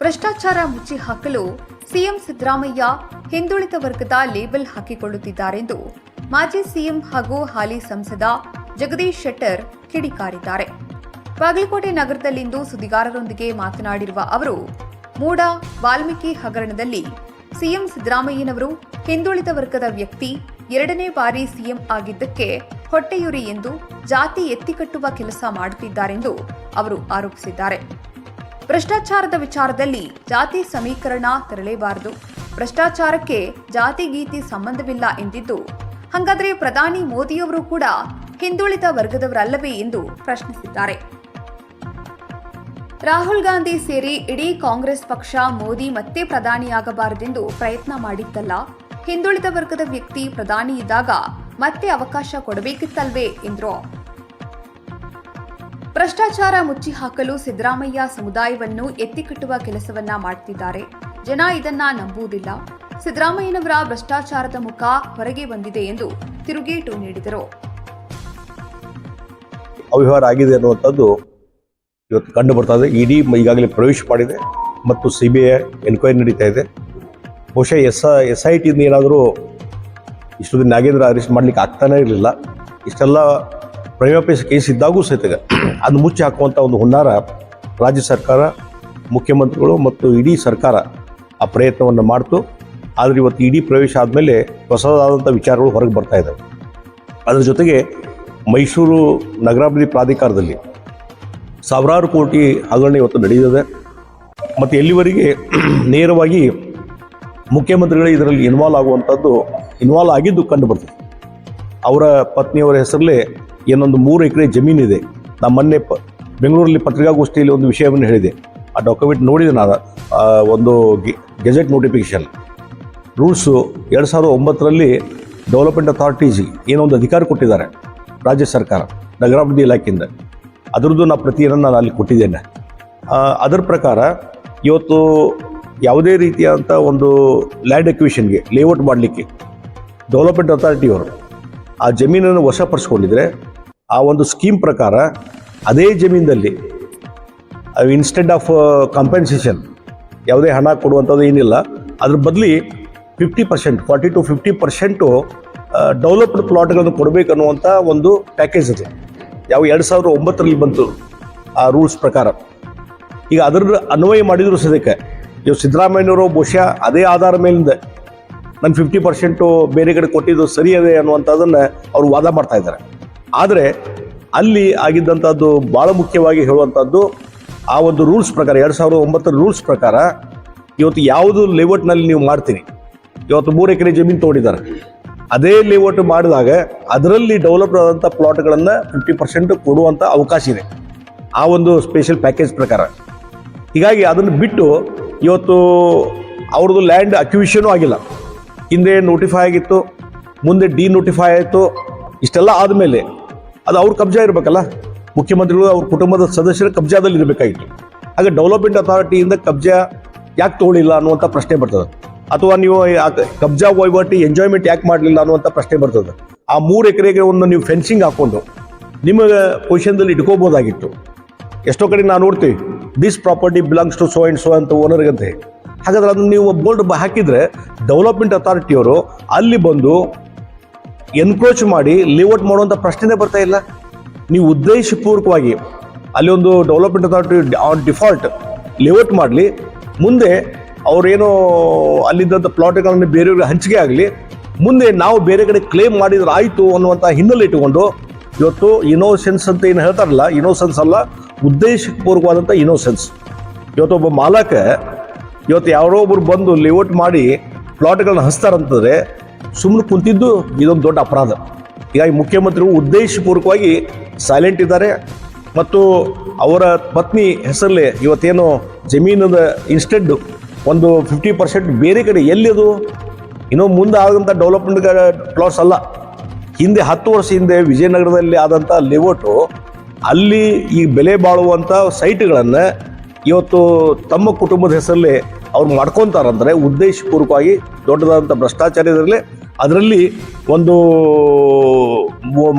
ಭ್ರಷ್ಟಾಚಾರ ಮುಚ್ಚಿ ಹಾಕಲು ಸಿಎಂ ಸಿದ್ದರಾಮಯ್ಯ ಹಿಂದುಳಿದ ವರ್ಗದ ಲೇಬಲ್ ಹಾಕಿಕೊಳ್ಳುತ್ತಿದ್ದಾರೆಂದು ಮಾಜಿ ಸಿಎಂ ಹಾಗೂ ಹಾಲಿ ಸಂಸದ ಜಗದೀಶ್ ಶೆಟ್ಟರ್ ಕಿಡಿಕಾರಿದ್ದಾರೆ. ಬಾಗಲಕೋಟೆ ನಗರದಲ್ಲಿಂದು ಸುದ್ದಿಗಾರರೊಂದಿಗೆ ಮಾತನಾಡಿರುವ ಅವರು, ಮೂಡ ವಾಲ್ಮೀಕಿ ಹಗರಣದಲ್ಲಿ ಸಿಎಂ ಸಿದ್ದರಾಮಯ್ಯನವರು ಹಿಂದುಳಿದ ವರ್ಗದ ವ್ಯಕ್ತಿ ಎರಡನೇ ಬಾರಿ ಸಿಎಂ ಆಗಿದ್ದಕ್ಕೆ ಹೊಟ್ಟೆಯುರಿ ಎಂದು ಜಾತಿ ಎತ್ತಿಕಟ್ಟುವ ಕೆಲಸ ಮಾಡುತ್ತಿದ್ದಾರೆಂದು ಅವರು ಆರೋಪಿಸಿದ್ದಾರೆ. ಭ್ರಷ್ಟಾಚಾರದ ವಿಚಾರದಲ್ಲಿ ಜಾತಿ ಸಮೀಕರಣ ತರಲೇಬಾರದು ಭ್ರಷ್ಟಾಚಾರಕ್ಕೆ ಜಾತಿ ಗೀತಿ ಸಂಬಂಧವಿಲ್ಲ ಎಂದಿದ್ದು, ಹಾಗಾದರೆ ಪ್ರಧಾನಿ ಮೋದಿಯವರು ಕೂಡ ಹಿಂದುಳಿದ ವರ್ಗದವರಲ್ಲವೇ ಎಂದು ಪ್ರಶ್ನಿಸಿದ್ದಾರೆ. ರಾಹುಲ್ ಗಾಂಧಿ ಸೇರಿ ಇಡೀ ಕಾಂಗ್ರೆಸ್ ಪಕ್ಷ ಮೋದಿ ಮತ್ತೆ ಪ್ರಧಾನಿಯಾಗಬಾರದೆಂದು ಪ್ರಯತ್ನ ಮಾಡಿದ್ದಲ್ಲ. ಹಿಂದುಳಿದ ವರ್ಗದ ವ್ಯಕ್ತಿ ಪ್ರಧಾನಿ ಇದ್ದಾಗ ಮತ್ತೆ ಅವಕಾಶ ಕೊಡಬೇಕಿತ್ತಲ್ವೇ ಎಂದರು. ಭ್ರಷ್ಟಾಚಾರ ಮುಚ್ಚಿ ಹಾಕಲು ಸಿದ್ದರಾಮಯ್ಯ ಸಮುದಾಯವನ್ನು ಎತ್ತಿಕಟ್ಟುವ ಕೆಲಸವನ್ನ ಮಾಡುತ್ತಿದ್ದಾರೆ ಜನ ಇದನ್ನ ನಂಬುವುದಿಲ್ಲ. ಸಿದ್ದರಾಮಯ್ಯನವರ ಭ್ರಷ್ಟಾಚಾರದ ಮುಖ ಹೊರಗೆ ಬಂದಿದೆ ಎಂದು ತಿರುಗೇಟು ನೀಡಿದರು. ಅವ್ಯವಹಾರ ಆಗಿದೆ ಅನ್ನುವಂಥದ್ದು ಇವತ್ತು ಕಂಡು ಬರ್ತಾ ಇದೆ. ಇಡೀ ಈಗಾಗಲೇ ಪ್ರವೇಶ ಮಾಡಿದೆ ಮತ್ತು ಸಿ ಬಿ ಐ ಎನ್ಕ್ವೈರಿ ನಡೀತಾ ಇದೆ. ಬಹುಶಃ ಎಸ್ ಎಸ್ ಐ ಟಿಯಿಂದ ಏನಾದರೂ ಇಷ್ಟು ದಿನ ನಾಗೇಂದ್ರ ಅರೆಸ್ಟ್ ಮಾಡ್ಲಿಕ್ಕೆ ಆಗ್ತಾನೇ ಇರಲಿಲ್ಲ. ಇಷ್ಟೆಲ್ಲ ಪ್ರೈಮಾಪೇಸ್ ಕೇಸ್ ಇದ್ದಾಗೂ ಸಹಿತ ಅದು ಮುಚ್ಚಿ ಹಾಕುವಂಥ ಒಂದು ಹುನ್ನಾರ ರಾಜ್ಯ ಸರ್ಕಾರ, ಮುಖ್ಯಮಂತ್ರಿಗಳು ಮತ್ತು ಇಡೀ ಸರ್ಕಾರ ಆ ಪ್ರಯತ್ನವನ್ನು ಮಾಡ್ತು. ಆದರೆ ಇವತ್ತು ಇಡೀ ಪ್ರವೇಶ ಆದಮೇಲೆ ಹೊಸದಾದಂಥ ವಿಚಾರಗಳು ಹೊರಗೆ ಬರ್ತಾ ಇದ್ದಾವೆ ಅದರ ಜೊತೆಗೆ ಮೈಸೂರು ನಗರಾಭಿವೃದ್ಧಿ ಪ್ರಾಧಿಕಾರದಲ್ಲಿ ಸಾವಿರಾರು ಕೋಟಿ ಹಗರಣ ಇವತ್ತು ನಡೆಯುತ್ತದೆ ಮತ್ತು ಎಲ್ಲಿವರೆಗೆ ನೇರವಾಗಿ ಮುಖ್ಯಮಂತ್ರಿಗಳೇ ಇದರಲ್ಲಿ ಇನ್ವಾಲ್ವ್ ಆಗುವಂಥದ್ದು ಇನ್ವಾಲ್ವ್ ಆಗಿದ್ದು ಕಂಡು ಬರ್ತದೆ. ಅವರ ಪತ್ನಿಯವರ ಹೆಸರಲ್ಲೇ ಏನೊಂದು ಮೂರು ಎಕರೆ ಜಮೀನಿದೆ ನಾನು ಮೊನ್ನೆ ಪ ಬೆಂಗಳೂರಲ್ಲಿ ಪತ್ರಿಕಾಗೋಷ್ಠಿಯಲ್ಲಿ ಒಂದು ವಿಷಯವನ್ನು ಹೇಳಿದೆ. ಆ ಡಾಕ್ಯುಮೆಂಟ್ ನೋಡಿದೆ ನಾನು. ಒಂದು ಗೆಜೆಟ್ ನೋಟಿಫಿಕೇಶನ್ ರೂಲ್ಸು ಎರಡು ಸಾವಿರದ ಒಂಬತ್ತರಲ್ಲಿ ಡೆವಲಪ್ಮೆಂಟ್ ಅಥಾರಿಟೀಸಿಗೆ ಏನೋ ಒಂದು ಅಧಿಕಾರ ಕೊಟ್ಟಿದ್ದಾರೆ ರಾಜ್ಯ ಸರ್ಕಾರ ನಗರಾಭಿವೃದ್ಧಿ ಇಲಾಖೆಯಿಂದ. ಅದರದ್ದು ನಾ ಪ್ರತಿಯನ್ನು ನಾನು ಅಲ್ಲಿ ಕೊಟ್ಟಿದ್ದೇನೆ. ಅದರ ಪ್ರಕಾರ ಇವತ್ತು ಯಾವುದೇ ರೀತಿಯಾದಂಥ ಒಂದು ಲ್ಯಾಂಡ್ ಎಕ್ವಿಷನ್ಗೆ ಲೇಔಟ್ ಮಾಡಲಿಕ್ಕೆ ಡೆವಲಪ್ಮೆಂಟ್ ಅಥಾರಿಟಿಯವರು ಆ ಜಮೀನನ್ನು ವಶಪಡಿಸ್ಕೊಂಡಿದ್ರೆ ಆ ಒಂದು ಸ್ಕೀಮ್ ಪ್ರಕಾರ ಅದೇ ಜಮೀನಲ್ಲಿ ಇನ್ಸ್ಟೆಡ್ ಆಫ್ ಕಾಂಪೆನ್ಸೇಷನ್ ಯಾವುದೇ ಹಣ ಕೊಡುವಂಥದ್ದು ಏನಿಲ್ಲ, ಅದ್ರ ಬದಲಿ fifty percent forty to fifty percent developed ಪ್ಲಾಟ್ಗಳನ್ನು ಕೊಡಬೇಕನ್ನುವಂಥ ಒಂದು ಪ್ಯಾಕೇಜ್ ಇದೆ. ಯಾವ ಎರಡು ಸಾವಿರದ ಒಂಬತ್ತರಲ್ಲಿ ಬಂತು ಆ ರೂಲ್ಸ್ ಪ್ರಕಾರ. ಈಗ ಅದರ ಅನ್ವಯ ಮಾಡಿದರೂ ಸದ್ಯಕ್ಕೆ, ಇವು ಸಿದ್ದರಾಮಯ್ಯವರು ಬಹುಶಃ ಅದೇ ಆಧಾರ ಮೇಲಿಂದ ನಾನು ಫಿಫ್ಟಿ ಪರ್ಸೆಂಟು ಬೇರೆ ಕಡೆ ಕೊಟ್ಟಿದ್ದು ಸರಿ ಅದೇ ಅನ್ನುವಂಥದ್ದನ್ನು ಅವರು ವಾದ ಮಾಡ್ತಾ ಇದ್ದಾರೆ. ಆದರೆ ಅಲ್ಲಿ ಆಗಿದ್ದಂಥದ್ದು ಭಾಳ ಮುಖ್ಯವಾಗಿ ಹೇಳುವಂಥದ್ದು ಆ ಒಂದು ರೂಲ್ಸ್ ಪ್ರಕಾರ, ಎರಡು ಸಾವಿರದ ಒಂಬತ್ತರ ರೂಲ್ಸ್ ಪ್ರಕಾರ ಇವತ್ತು ಯಾವುದು ಲೇಔಟ್ನಲ್ಲಿ ನೀವು ಮಾಡ್ತೀರಿ? ಇವತ್ತು ಮೂರು ಎಕರೆ ಜಮೀನು ತೊಗೊಂಡಿದ್ದಾರೆ ಅದೇ ಲೇಔಟ್ ಮಾಡಿದಾಗ ಅದರಲ್ಲಿ ಡೆವಲಪ್ ಆದಂಥ ಪ್ಲಾಟ್ಗಳನ್ನು ಫಿಫ್ಟಿ ಪರ್ಸೆಂಟ್ ಕೊಡುವಂಥ ಅವಕಾಶ ಇದೆ. ಆ ಒಂದು ಸ್ಪೆಷಲ್ ಪ್ಯಾಕೇಜ್ ಪ್ರಕಾರ. ಹೀಗಾಗಿ ಅದನ್ನು ಬಿಟ್ಟು ಇವತ್ತು ಅವ್ರದ್ದು ಲ್ಯಾಂಡ್ ಅಕ್ಯೂಷನೂ ಆಗಿಲ್ಲ. ಹಿಂದೆ ನೋಟಿಫೈ ಆಗಿತ್ತು, ಮುಂದೆ ಡಿ ನೋಟಿಫೈ ಆಯಿತು, ಇಷ್ಟೆಲ್ಲ ಆದಮೇಲೆ ಅದು ಅವ್ರ ಕಬ್ಜಾ ಇರಬೇಕಲ್ಲ? ಮುಖ್ಯಮಂತ್ರಿಗಳು ಅವ್ರ ಕುಟುಂಬದ ಸದಸ್ಯರ ಕಬ್ಜಾದಲ್ಲಿ ಇರಬೇಕಾಗಿತ್ತು. ಹಾಗೆ ಡೆವಲಪ್ಮೆಂಟ್ ಅಥಾರಿಟಿಯಿಂದ ಕಬ್ಜಾ ಯಾಕೆ ತಗೊಳ್ಳಿಲ್ಲ ಅನ್ನುವಂಥ ಪ್ರಶ್ನೆ ಬರ್ತದೆ. ಅಥವಾ ನೀವು ಕಬ್ಜಾ ವಹಿವಾಟಿ ಎಂಜಾಯ್ಮೆಂಟ್ ಯಾಕೆ ಮಾಡಲಿಲ್ಲ ಅನ್ನುವಂಥ ಪ್ರಶ್ನೆ ಬರ್ತದೆ. ಆ ಮೂರು ಎಕರೆಗೆ ಒಂದು ನೀವು ಫೆನ್ಸಿಂಗ್ ಹಾಕ್ಕೊಂಡು ನಿಮಗೆ ಪೊಸಿಷನ್ದಲ್ಲಿ ಇಟ್ಕೋಬೋದಾಗಿತ್ತು. ಎಷ್ಟೋ ಕಡೆ ನಾವು ನೋಡ್ತೀವಿ this property belongs to so and so ಅಂತ ಓನರ್ಗಂತೆ ಹಾಗಾದ್ರೆ ಅದನ್ನು ನೀವು ಬೋರ್ಡ್ ಹಾಕಿದರೆ ಡೆವಲಪ್ಮೆಂಟ್ ಅಥಾರಿಟಿಯವರು ಅಲ್ಲಿ ಬಂದು ಎನ್ಕ್ರೋಚ್ ಮಾಡಿ ಲೇಔಟ್ ಮಾಡುವಂಥ ಪ್ರಶ್ನೆನೇ ಬರ್ತಾ ಇಲ್ಲ. ನೀವು ಉದ್ದೇಶಪೂರ್ವಕವಾಗಿ ಅಲ್ಲಿ ಒಂದು development authority on default layout ಮಾಡಲಿ. ಮುಂದೆ ಅವರೇನೋ ಅಲ್ಲಿದ್ದಂಥ ಪ್ಲಾಟ್ಗಳನ್ನು ಬೇರೆಯವ್ರಿಗೆ ಹಂಚಿಕೆ ಆಗಲಿ. ಮುಂದೆ ನಾವು ಬೇರೆ ಕಡೆ ಕ್ಲೇಮ್ ಮಾಡಿದ್ರೆ ಆಯಿತು ಅನ್ನುವಂಥ ಹಿನ್ನೆಲೆ ಇಟ್ಟುಕೊಂಡು, ಇವತ್ತು ಇನೋಸೆನ್ಸ್ ಅಂತ ಏನು ಹೇಳ್ತಾರಲ್ಲ ಇನೋಸೆನ್ಸ್ ಅಲ್ಲ ಉದ್ದೇಶಪೂರ್ವಕವಾದಂಥ ಇನೋಸೆನ್ಸ್ ಇವತ್ತೊಬ್ಬ ಮಾಲಕ, ಇವತ್ತು ಯಾರೋ ಒಬ್ಬರು ಬಂದು ಲೇಔಟ್ ಮಾಡಿ ಪ್ಲಾಟ್ಗಳನ್ನ ಹಚ್ತಾರಂತಂದ್ರೆ ಸುಮ್ಮನೆ ಕುಂತಿದ್ದು ಇದೊಂದು ದೊಡ್ಡ ಅಪರಾಧ. ಹೀಗಾಗಿ ಮುಖ್ಯಮಂತ್ರಿಗಳು ಉದ್ದೇಶಪೂರ್ವಕವಾಗಿ ಸೈಲೆಂಟ್ ಇದ್ದಾರೆ. ಮತ್ತು ಅವರ ಪತ್ನಿ ಹೆಸರಲ್ಲೇ ಇವತ್ತೇನು ಜಮೀನದ ಇನ್ಸ್ಟೆಡ್ ಒಂದು ಫಿಫ್ಟಿ ಪರ್ಸೆಂಟ್ ಬೇರೆ ಕಡೆ ಎಲ್ಲಿ ಅದು? ಇನ್ನೂ ಮುಂದೆ ಆದಂಥ ಡೆವಲಪ್ಮೆಂಟ್ ಪ್ಲಾಟ್ಸ್ ಅಲ್ಲ. ಹಿಂದೆ ಹತ್ತು ವರ್ಷ ಹಿಂದೆ ವಿಜಯನಗರದಲ್ಲಿ ಆದಂಥ ಲೇಔಟು ಅಲ್ಲಿ ಈ ಬೆಲೆ ಬಾಳುವಂಥ ಸೈಟ್ಗಳನ್ನು ಇವತ್ತು ತಮ್ಮ ಕುಟುಂಬದ ಹೆಸರಲ್ಲಿ ಅವ್ರು ಮಾಡ್ಕೊತಾರಂದರೆ ಉದ್ದೇಶಪೂರ್ವಕವಾಗಿ ದೊಡ್ಡದಾದಂಥ ಭ್ರಷ್ಟಾಚಾರ ಇದರಲ್ಲಿ ಅದರಲ್ಲಿ ಒಂದು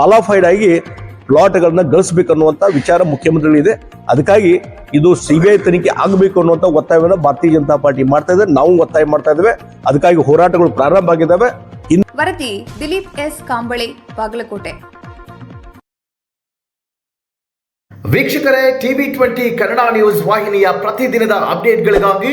ಮಾಲಾಫೈಡ್ ಆಗಿ ಪ್ಲಾಟ್ಗಳನ್ನ ಗಳಿಸ್ಬೇಕು ಅನ್ನುವಂಥ ವಿಚಾರ ಮುಖ್ಯಮಂತ್ರಿಗಳಿದೆ. ಅದಕ್ಕಾಗಿ ಇದು ಸಿ ಬಿ ಐ ತನಿಖೆ ಆಗಬೇಕು ಅನ್ನುವಂಥ ಒತ್ತಾಯವನ್ನು ಭಾರತೀಯ ಜನತಾ ಪಾರ್ಟಿ ಮಾಡ್ತಾ ಇದೆ. ನಾವು ಒತ್ತಾಯ ಮಾಡ್ತಾ ಇದ್ದೇವೆ. ಅದಕ್ಕಾಗಿ ಹೋರಾಟಗಳು ಪ್ರಾರಂಭ ಆಗಿದ್ದಾವೆ. ಇನ್ನು ವರದಿ ದಿಲೀಪ್ ಎಸ್ ಕಾಂಬಳೆ ಬಾಗಲಕೋಟೆ. ವೀಕ್ಷಕರೇ ಟಿವಿ ಟ್ವೆಂಟಿ ಕನ್ನಡ ನ್ಯೂಸ್ ವಾಹಿನಿಯ ಪ್ರತಿದಿನದ ಅಪ್ಡೇಟ್ಗಳಿಗಾಗಿ